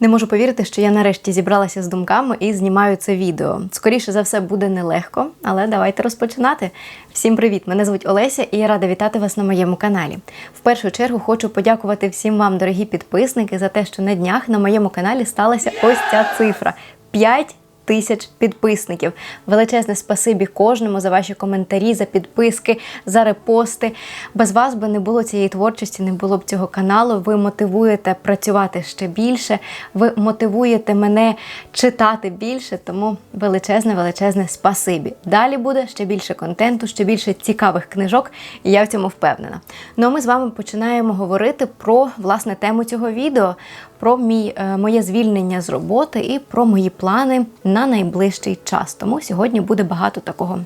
Не можу повірити, що я нарешті зібралася з думками і знімаю це відео. Скоріше за все буде нелегко, але давайте розпочинати. Всім привіт! Мене звуть Олеся і я рада вітати вас на моєму каналі. В першу чергу хочу подякувати всім вам, дорогі підписники, за те, що на днях на моєму каналі сталася ось ця цифра 5 тисяч підписників. Величезне спасибі кожному за ваші коментарі, за підписки, за репости. Без вас би не було цієї творчості, не було б цього каналу. Ви мотивуєте працювати ще більше, ви мотивуєте мене читати більше, тому величезне, величезне спасибі. Далі буде ще більше контенту, ще більше цікавих книжок, і я в цьому впевнена. Ну а ми з вами починаємо говорити про власне тему цього відео, про мій, е, моє звільнення з роботи і про мої плани на найближчий час. Тому сьогодні буде багато такого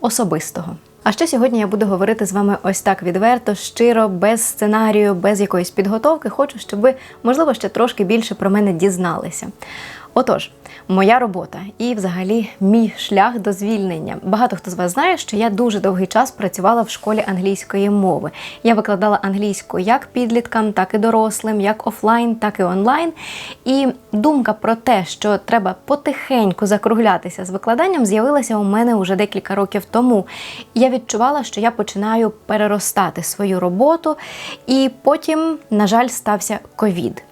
особистого. А ще сьогодні я буду говорити з вами ось так відверто, щиро, без сценарію, без якоїсь підготовки. Хочу, щоб ви, можливо, ще трошки більше про мене дізналися. Отож, моя робота і, взагалі, мій шлях до звільнення. Багато хто з вас знає, що я дуже довгий час працювала в школі англійської мови. Я викладала англійську як підліткам, так і дорослим, як офлайн, так і онлайн. І думка про те, що треба потихеньку закруглятися з викладанням, з'явилася у мене уже декілька років тому. Я відчувала, що я починаю переростати свою роботу, і потім, на жаль, стався ковід.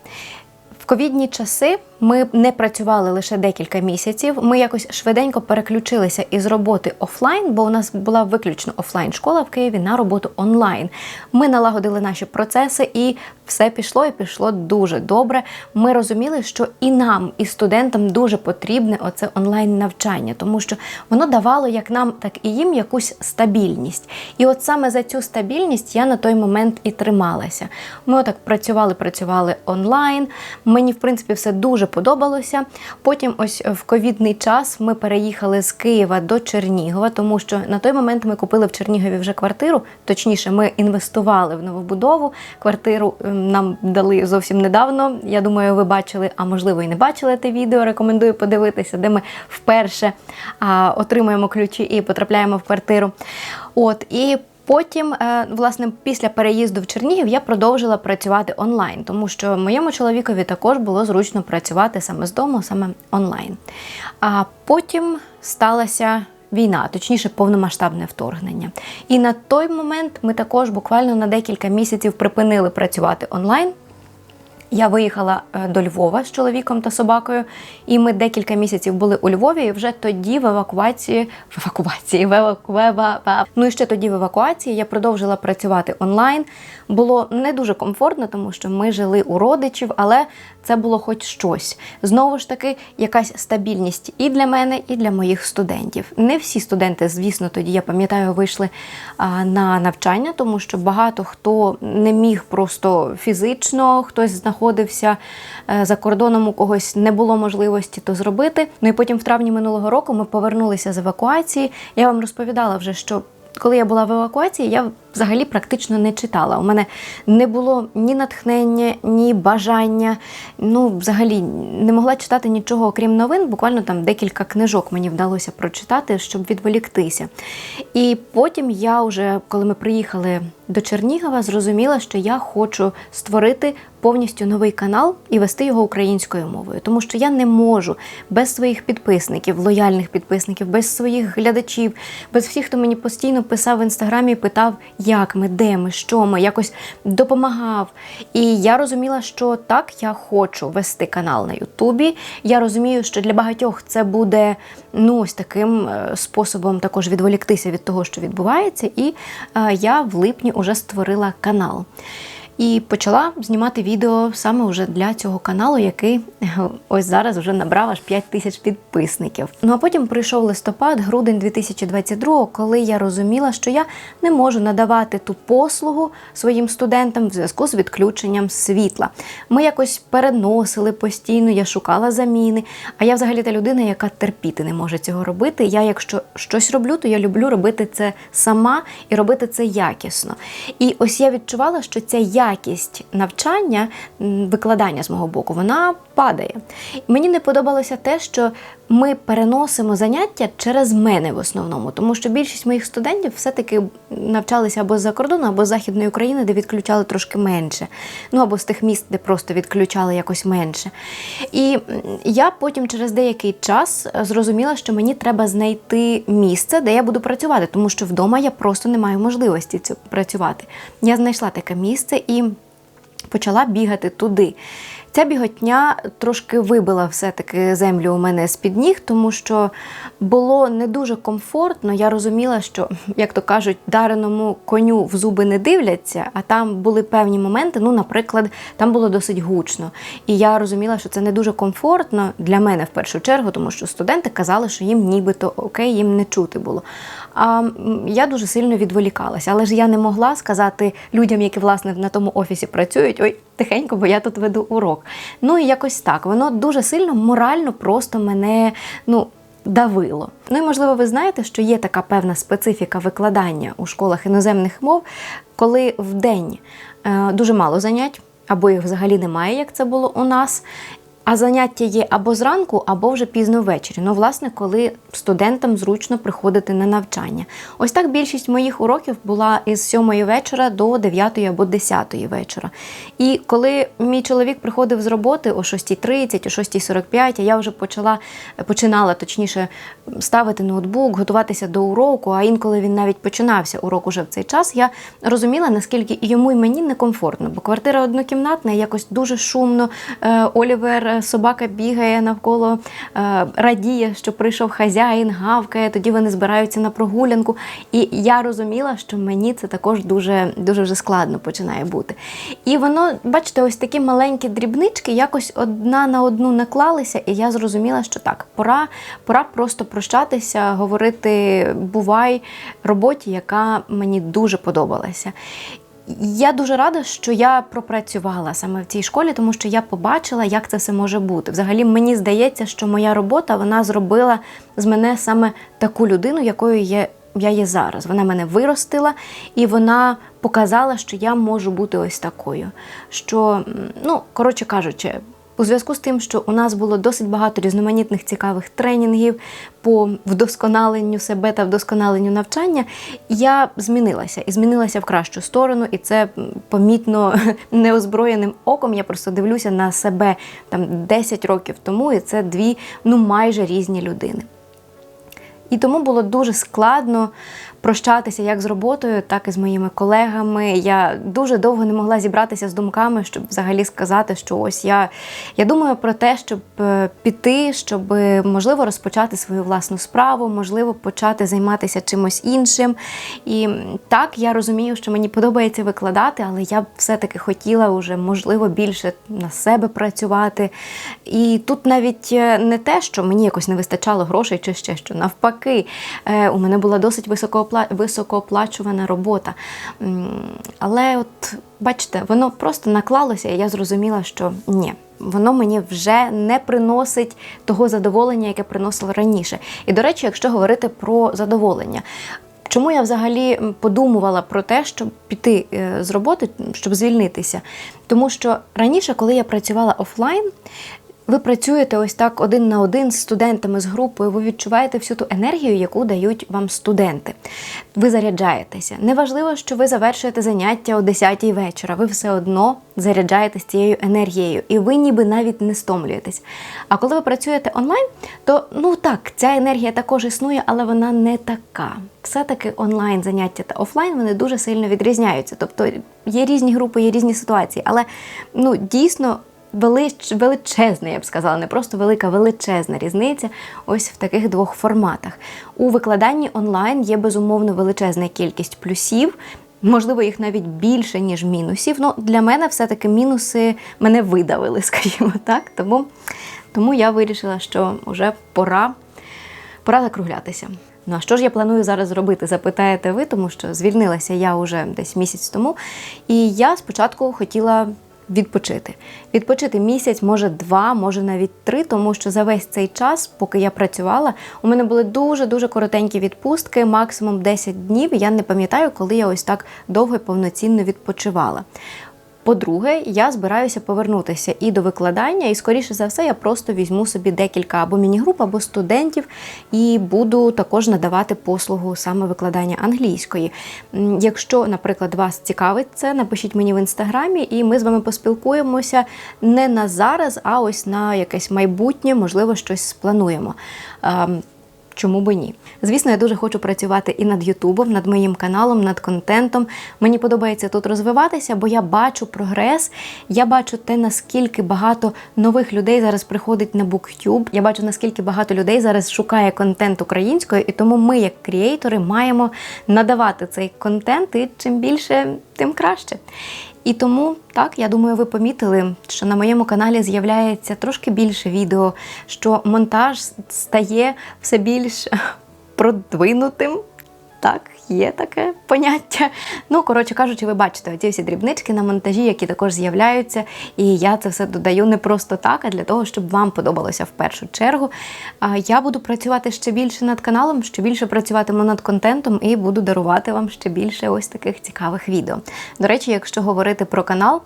В ковідні часи ми не працювали лише декілька місяців. Ми якось швиденько переключилися із роботи офлайн, бо у нас була виключно офлайн школа в Києві на роботу онлайн. Ми налагодили наші процеси, і все пішло і пішло дуже добре. Ми розуміли, що і нам, і студентам дуже потрібне оце онлайн навчання, тому що воно давало як нам, так і їм якусь стабільність. І от саме за цю стабільність я на той момент і трималася. Ми отак працювали, працювали онлайн. Мені, в принципі, все дуже подобалося. Потім, ось в ковідний час, ми переїхали з Києва до Чернігова, тому що на той момент ми купили в Чернігові вже квартиру. Точніше, ми інвестували в новобудову. Квартиру ем, нам дали зовсім недавно. Я думаю, ви бачили, а можливо і не бачили те відео. Рекомендую подивитися, де ми вперше а, отримуємо ключі і потрапляємо в квартиру. От і Потім, е, власне, після переїзду в Чернігів я продовжила працювати онлайн, тому що моєму чоловікові також було зручно працювати саме з дому, саме онлайн. А потім сталася війна, точніше, повномасштабне вторгнення. І на той момент ми також буквально на декілька місяців припинили працювати онлайн. Я виїхала е, до Львова з чоловіком та собакою, і ми декілька місяців були у Львові. І вже тоді в евакуації в евакуації в евакуації, в евакуації, ну і ще тоді в евакуації я продовжила працювати онлайн. Було не дуже комфортно, тому що ми жили у родичів, але це було хоч щось. Знову ж таки, якась стабільність і для мене, і для моїх студентів. Не всі студенти, звісно, тоді я пам'ятаю, вийшли на навчання, тому що багато хто не міг просто фізично, хтось знаходився е, за кордоном, у когось не було можливості то зробити. Ну і потім, в травні минулого року, ми повернулися з евакуації. Я вам розповідала вже, що коли я була в евакуації, я взагалі практично не читала. У мене не було ні натхнення, ні бажання. Ну, взагалі не могла читати нічого, окрім новин. Буквально там декілька книжок мені вдалося прочитати, щоб відволіктися. І потім я вже, коли ми приїхали до Чернігова, зрозуміла, що я хочу створити повністю новий канал і вести його українською мовою, тому що я не можу без своїх підписників, лояльних підписників, без своїх глядачів, без всіх, хто мені постійно писав в інстаграмі і питав, як ми, де ми, що ми, якось допомагав. І я розуміла, що так, я хочу вести канал на Ютубі. Я розумію, що для багатьох це буде ну ось таким е, способом також відволіктися від того, що відбувається. І е, я в липні вже створила канал. І почала знімати відео саме вже для цього каналу, який ось зараз вже набрав аж 5 тисяч підписників. Ну а потім прийшов листопад, грудень 2022, коли я розуміла, що я не можу надавати ту послугу своїм студентам в зв'язку з відключенням світла. Ми якось переносили постійно, я шукала заміни. А я взагалі та людина, яка терпіти не може цього робити. Я, якщо щось роблю, то я люблю робити це сама і робити це якісно. І ось я відчувала, що ця якість навчання, викладання з мого боку, вона падає. Мені не подобалося те, що ми переносимо заняття через мене в основному, тому що більшість моїх студентів все-таки навчалися або з-за кордону, або з Західної України, де відключали трошки менше. Ну або з тих міст, де просто відключали якось менше. І я потім через деякий час зрозуміла, що мені треба знайти місце, де я буду працювати, тому що вдома я просто не маю можливості цю працювати. Я знайшла таке місце і почала бігати туди. Ця біготня трошки вибила все-таки землю у мене з-під ніг, тому що було не дуже комфортно. Я розуміла, що, як то кажуть, дареному коню в зуби не дивляться, а там були певні моменти. Ну, наприклад, там було досить гучно. І я розуміла, що це не дуже комфортно для мене в першу чергу, тому що студенти казали, що їм нібито окей, їм не чути було. А я дуже сильно відволікалася, але ж я не могла сказати людям, які власне на тому офісі працюють, ой, тихенько, бо я тут веду урок. Ну і якось так. Воно дуже сильно морально просто мене ну. Давило. Ну і можливо, ви знаєте, що є така певна специфіка викладання у школах іноземних мов, коли в день е, дуже мало занять, або їх взагалі немає, як це було у нас. А заняття є або зранку, або вже пізно ввечері. Ну, власне, коли студентам зручно приходити на навчання. Ось так більшість моїх уроків була із 7 вечора до 9 або 10 вечора. І коли мій чоловік приходив з роботи о 6.30, о 6.45, а я вже почала починала точніше ставити ноутбук, готуватися до уроку, а інколи він навіть починався урок уже в цей час, я розуміла, наскільки йому і мені некомфортно, бо квартира однокімнатна, якось дуже шумно. Е, Олівер, собака бігає навколо, е, радіє, що прийшов хазяїн, гавкає, тоді вони збираються на прогулянку. І я розуміла, що мені це також дуже, дуже вже складно починає бути. І воно, бачите, ось такі маленькі дрібнички якось одна на одну наклалися, і я зрозуміла, що так, пора, пора просто прощатися, говорити бувай роботі, яка мені дуже подобалася. Я дуже рада, що я пропрацювала саме в цій школі, тому що я побачила, як це все може бути. Взагалі, мені здається, що моя робота вона зробила з мене саме таку людину, якою є. Я є зараз. Вона мене виростила, і вона показала, що я можу бути ось такою. Що, ну, коротше кажучи, у зв'язку з тим, що у нас було досить багато різноманітних цікавих тренінгів по вдосконаленню себе та вдосконаленню навчання, я змінилася і змінилася в кращу сторону, і це помітно неозброєним оком. Я просто дивлюся на себе там 10 років тому, і це дві ну майже різні людини. І тому було дуже складно прощатися як з роботою, так і з моїми колегами. Я дуже довго не могла зібратися з думками, щоб взагалі сказати, що ось я, я думаю про те, щоб е, піти, щоб е, можливо розпочати свою власну справу, можливо, почати займатися чимось іншим. І так я розумію, що мені подобається викладати, але я б все-таки хотіла вже можливо більше на себе працювати. І тут навіть е, не те, що мені якось не вистачало грошей чи ще що. Навпаки, у мене була досить високоопла- високооплачувана робота. Але от бачите, воно просто наклалося, і я зрозуміла, що ні. Воно мені вже не приносить того задоволення, яке приносило раніше. І до речі, якщо говорити про задоволення, Чому я взагалі подумувала про те, щоб піти е, з роботи, щоб звільнитися? Тому що раніше, коли я працювала офлайн, ви працюєте ось так один на один з студентами, з групою, ви відчуваєте всю ту енергію, яку дають вам студенти. Ви заряджаєтеся. Неважливо, що ви завершуєте заняття о 10-й вечора, ви все одно заряджаєтесь цією енергією, і ви ніби навіть не стомлюєтесь. А коли ви працюєте онлайн, то ну так, ця енергія також існує, але вона не така. Все-таки онлайн заняття та офлайн вони дуже сильно відрізняються. Тобто є різні групи, є різні ситуації, але ну дійсно велич, величезна, я б сказала, не просто велика, величезна різниця ось в таких двох форматах. У викладанні онлайн є безумовно величезна кількість плюсів. Можливо, їх навіть більше, ніж мінусів. Ну, для мене все-таки мінуси мене видавили, скажімо так. Тому, тому я вирішила, що вже пора, пора закруглятися. Ну а що ж я планую зараз зробити? Запитаєте ви, тому що звільнилася я вже десь місяць тому. І я спочатку хотіла відпочити. Відпочити місяць, може два, може навіть три, тому що за весь цей час, поки я працювала, у мене були дуже-дуже коротенькі відпустки, максимум 10 днів. Я не пам'ятаю, коли я ось так довго і повноцінно відпочивала. По-друге, я збираюся повернутися і до викладання, і скоріше за все, я просто візьму собі декілька або міні-груп, або студентів, і буду також надавати послугу саме викладання англійської. Якщо, наприклад, вас цікавить це, напишіть мені в інстаграмі, і ми з вами поспілкуємося не на зараз, а ось на якесь майбутнє, можливо, щось сплануємо. Чому би ні? Звісно, я дуже хочу працювати і над Ютубом, над моїм каналом, над контентом. Мені подобається тут розвиватися, бо я бачу прогрес. Я бачу те, наскільки багато нових людей зараз приходить на BookTube. Я бачу, наскільки багато людей зараз шукає контент українською, і тому ми, як кріейтори, маємо надавати цей контент, і чим більше, тим краще. І тому так, я думаю, ви помітили, що на моєму каналі з'являється трошки більше відео, що монтаж стає все більш продвинутим. Так, є таке поняття. Ну, коротше кажучи, ви бачите оці всі дрібнички на монтажі, які також з'являються. І я це все додаю не просто так, а для того, щоб вам подобалося в першу чергу. Я буду працювати ще більше над каналом, ще більше працюватиму над контентом і буду дарувати вам ще більше ось таких цікавих відео. До речі, якщо говорити про канал,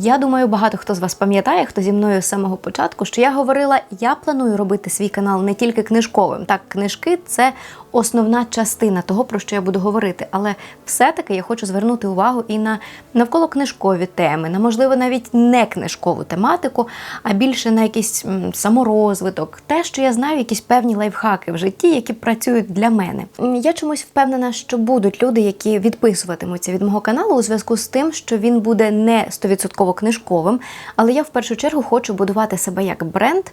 я думаю, багато хто з вас пам'ятає, хто зі мною з самого початку, що я говорила, я планую робити свій канал не тільки книжковим. Так, книжки це основна частина того, про що я буду говорити. Але все-таки я хочу звернути увагу і на навколо книжкові теми, на можливо навіть не книжкову тематику, а більше на якийсь саморозвиток, те, що я знаю, якісь певні лайфхаки в житті, які працюють для мене. Я чомусь впевнена, що будуть люди, які відписуватимуться від мого каналу у зв'язку з тим, що він буде не 100% книжковим, але я в першу чергу хочу будувати себе як бренд.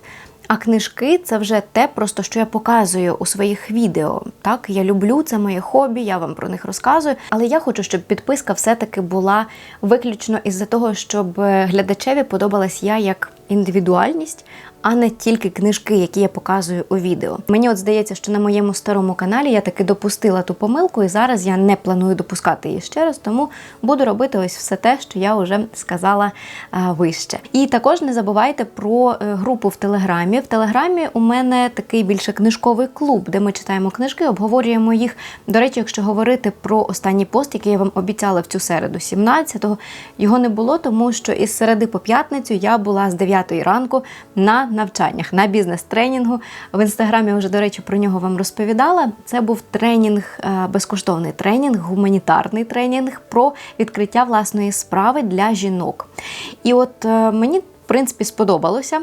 А книжки це вже те, просто що я показую у своїх відео. Так, я люблю це моє хобі, я вам про них розказую. Але я хочу, щоб підписка все-таки була виключно із-за того, щоб е, глядачеві подобалась я як індивідуальність, а не тільки книжки, які я показую у відео. Мені от здається, що на моєму старому каналі я таки допустила ту помилку, і зараз я не планую допускати її ще раз, тому буду робити ось все те, що я вже сказала а, вище. І також не забувайте про е, групу в Телеграмі. В Телеграмі у мене такий більше книжковий клуб, де ми читаємо книжки, обговорюємо їх. До речі, якщо говорити про останній пост, який я вам обіцяла в цю середу, 17-го, його не було, тому що із середи по п'ятницю я була з 9 ранку на навчаннях, на бізнес-тренінгу. В інстаграмі вже, до речі, про нього вам розповідала. Це був тренінг, е, безкоштовний тренінг, гуманітарний тренінг про відкриття власної справи для жінок. І от е, мені, в принципі, сподобалося.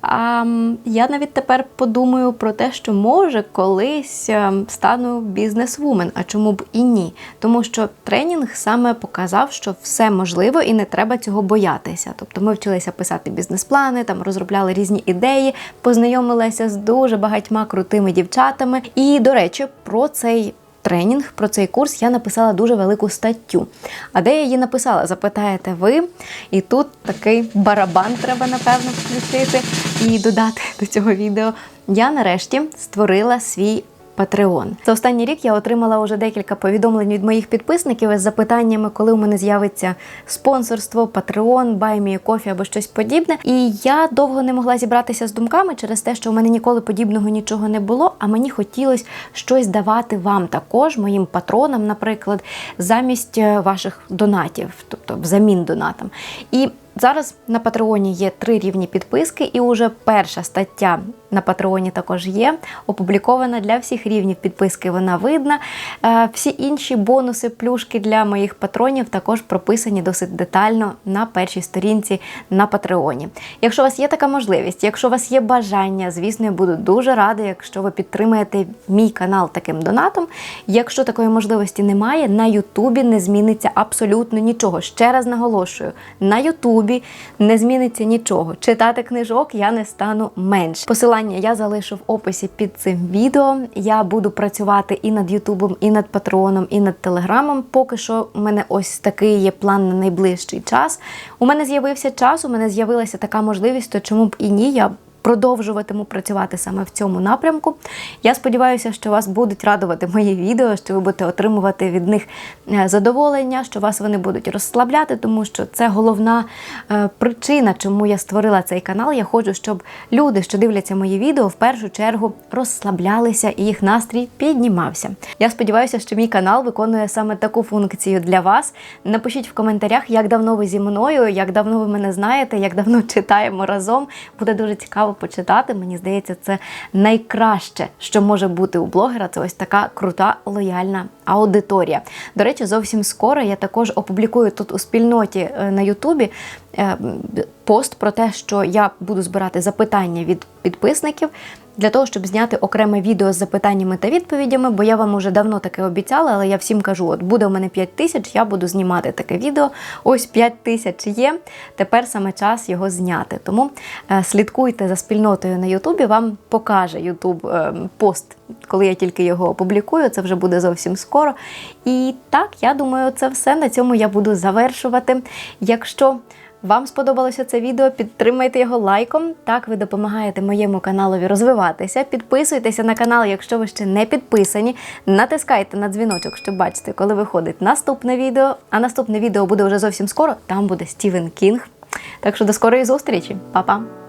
А я навіть тепер подумаю про те, що може колись е, стану бізнес-вумен, а чому б і ні? Тому що тренінг саме показав, що все можливо і не треба цього боятися. Тобто ми вчилися писати бізнес-плани, там розробляли різні ідеї, познайомилися з дуже багатьма крутими дівчатами. І, до речі, про цей тренінг, про цей курс я написала дуже велику статтю. А де я її написала, запитаєте ви. І тут такий барабан треба, напевно, включити і додати до цього відео. Я нарешті створила свій Patreon. За останній рік я отримала вже декілька повідомлень від моїх підписників із запитаннями, коли у мене з'явиться спонсорство, Patreon, Buy Coffee або щось подібне. І я довго не могла зібратися з думками через те, що у мене ніколи подібного нічого не було. А мені хотілося щось давати вам також, моїм патронам, наприклад, замість е, ваших донатів, тобто взамін донатам. І Зараз на Патреоні є три рівні підписки, і уже перша стаття на Патреоні також є. Опублікована для всіх рівнів підписки. Вона видна. Е, Всі інші бонуси, плюшки для моїх патронів також прописані досить детально на першій сторінці на Патреоні. Якщо у вас є така можливість, якщо у вас є бажання, звісно, я буду дуже рада, якщо ви підтримаєте мій канал таким донатом. Якщо такої можливості немає, на Ютубі не зміниться абсолютно нічого. Ще раз наголошую, на Ютубі не зміниться нічого. Читати книжок я не стану менше. Посилання я залишу в описі під цим відео. Я буду працювати і над Ютубом, і над Патреоном, і над Телеграмом. Поки що в мене ось такий є план на найближчий час. У мене з'явився час, у мене з'явилася така можливість, то чому б і ні, я продовжуватиму працювати саме в цьому напрямку. Я сподіваюся, що вас будуть радувати мої відео, що ви будете отримувати від них е, задоволення, що вас вони будуть розслабляти, тому що це головна е, причина, чому я створила цей канал. Я хочу, щоб люди, що дивляться мої відео, в першу чергу розслаблялися і їх настрій піднімався. Я сподіваюся, що мій канал виконує саме таку функцію для вас. Напишіть в коментарях, як давно ви зі мною, як давно ви мене знаєте, як давно читаємо разом. Буде дуже цікаво почитати. Мені здається, це найкраще, що може бути у блогера. Це ось така крута лояльна аудиторія. До речі, зовсім скоро я також опублікую тут у спільноті е, на Ютубі пост про те, що я буду збирати запитання від підписників. Для того, щоб зняти окреме відео з запитаннями та відповідями, бо я вам уже давно таке обіцяла, але я всім кажу: от буде у мене 5 тисяч, я буду знімати таке відео. Ось 5 тисяч є. Тепер саме час його зняти. Тому е, слідкуйте за спільнотою на Ютубі. Вам покаже Ютуб е, пост, коли я тільки його опублікую. Це вже буде зовсім скоро. І так, я думаю, це все. На цьому я буду завершувати. Якщо вам сподобалося це відео, підтримайте його лайком. Так ви допомагаєте моєму каналові розвиватися. Підписуйтеся на канал, якщо ви ще не підписані. Натискайте на дзвіночок, щоб бачити, коли виходить наступне відео. А наступне відео буде вже зовсім скоро. Там буде Стівен Кінг. Так що до скорої зустрічі, Па-па!